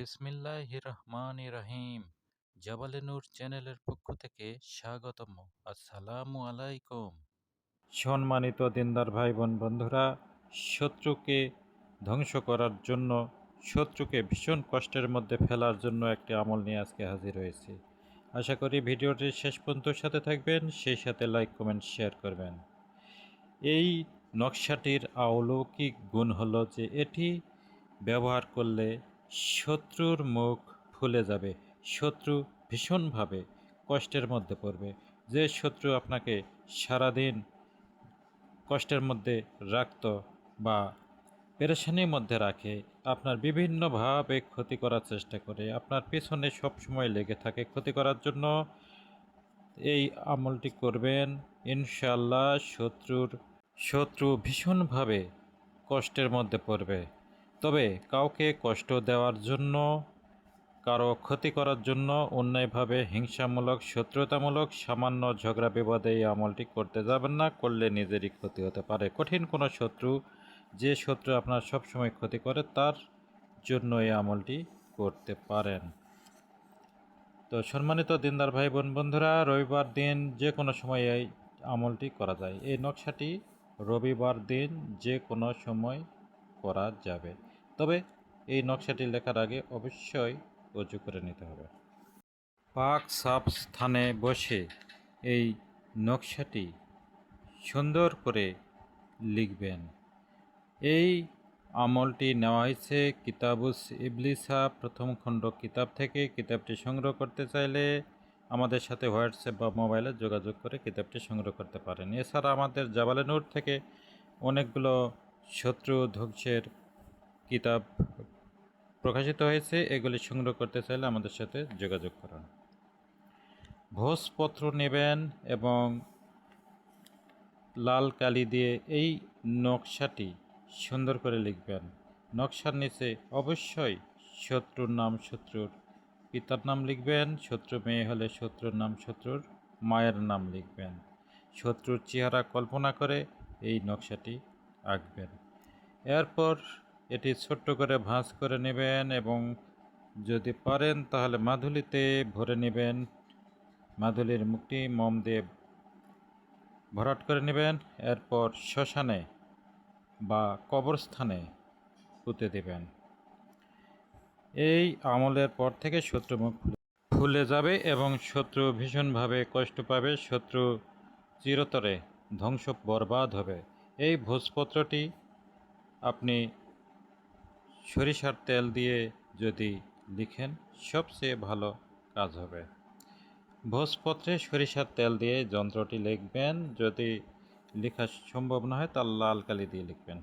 বিসমিল্লাহ রহমান রহিম জাবালে নূর চ্যানেলের পক্ষ থেকে স্বাগতম আসসালামু আলাইকুম। সম্মানিত দিনদার ভাই বোন বন্ধুরা, শত্রুকে ধ্বংস করার জন্য, শত্রুকে ভীষণ কষ্টের মধ্যে ফেলার জন্য একটি আমল নিয়ে আজকে হাজির হয়েছি। আশা করি ভিডিওটি শেষ পর্যন্ত সাথে থাকবেন, সেই সাথে লাইক, কমেন্ট, শেয়ার করবেন। এই নকশাটির অলৌকিক গুণ হলো যে এটি ব্যবহার করলে শত্রুর মুখ ফুলে যাবে। শত্রু ভীষণভাবে কষ্টের মধ্যে পড়বে। যে শত্রু আপনাকে সারাদিন কষ্টের মধ্যে রাখত বা পেরেশানির মধ্যে রাখে, আপনার বিভিন্নভাবে ক্ষতি করার চেষ্টা করে, আপনার পেছনে সবসময় লেগে থাকে ক্ষতি করার জন্য, এই আমলটি করবেন। ইনশাল্লাহ শত্রুর, শত্রু ভীষণভাবে কষ্টের মধ্যে পড়বে। তবে কাউকে কষ্ট দেওয়ার জন্য, কারও ক্ষতি করার জন্য অন্যায়ভাবে, হিংসামূলক, শত্রুতামূলক, সামান্য ঝগড়া বিবাদে এই আমলটি করতে যাবেন না, করলে নিজেরই ক্ষতি হতে পারে। কঠিন কোনো শত্রু, যে শত্রু আপনার সবসময় ক্ষতি করে, তার জন্য এই আমলটি করতে পারেন। তো সম্মানিত দিনদার ভাই বোন বন্ধুরা, রবিবার দিন যে কোনো সময় এই আমলটি করা যায়। এই নকশাটি রবিবার দিন যে কোনো সময় করা যাবে। তবে এই নকশাটি লেখার আগে অবশ্যই উঁচু করে নিতে হবে। পাক সাফ স্থানে বসে এই নকশাটি সুন্দর করে লিখবেন। এই আমলটি নেওয়া হয়েছে কিতাবুস ইবলিসা প্রথম খণ্ড কিতাব থেকে। কিতাবটি সংগ্রহ করতে চাইলে আমাদের সাথে হোয়াটসঅ্যাপ বা মোবাইলে যোগাযোগ করে কিতাবটি সংগ্রহ করতে পারেন। এছাড়া আমাদের জাবালে নোট থেকে অনেকগুলো শত্রু ধ্বংসের কিতাব প্রকাশিত হয়েছে, এগুলি সংগ্রহ করতে চাইলে আমাদের সাথে যোগাযোগ করুন। ভোজপত্র নেবেন এবং লাল কালি দিয়ে এই নকশাটি সুন্দর করে লিখবেন। নকশার নিচে অবশ্যই শত্রুর নাম শত্রুর পিতার নাম লিখবেন, শত্রু মেয়ে হলে শত্রুর নাম শত্রুর মায়ের নাম লিখবেন। শত্রুর চেহারা কল্পনা করে এই নকশাটি আঁকবেন। এরপর এটি ছোট্ট করে ভাঁজ করে নেবেন এবং যদি পারেন তাহলে মাধুলিতে ভরে নেবেন। মাধুলির মুখটি মম দিয়ে ভরাট করে নেবেন। এরপর শ্মশানে বা কবরস্থানে পুঁতে দেবেন। এই আমলের পর থেকে শত্রু মুখ ফুলে যাবে এবং শত্রু ভীষণভাবে কষ্ট পাবে। শত্রু চিরতরে ধ্বংস বরবাদ হবে। এই ভোজপত্রটি আপনি সরিষার তেল দিয়ে যদি লিখেন, সবচেয়ে ভালো কাজ হবে। ভোজপত্রে সরিষার তেল দিয়ে যন্ত্রটি লিখবেন। যদি লেখা সম্ভব না হয়, তার লাল কালি দিয়ে লিখবেন।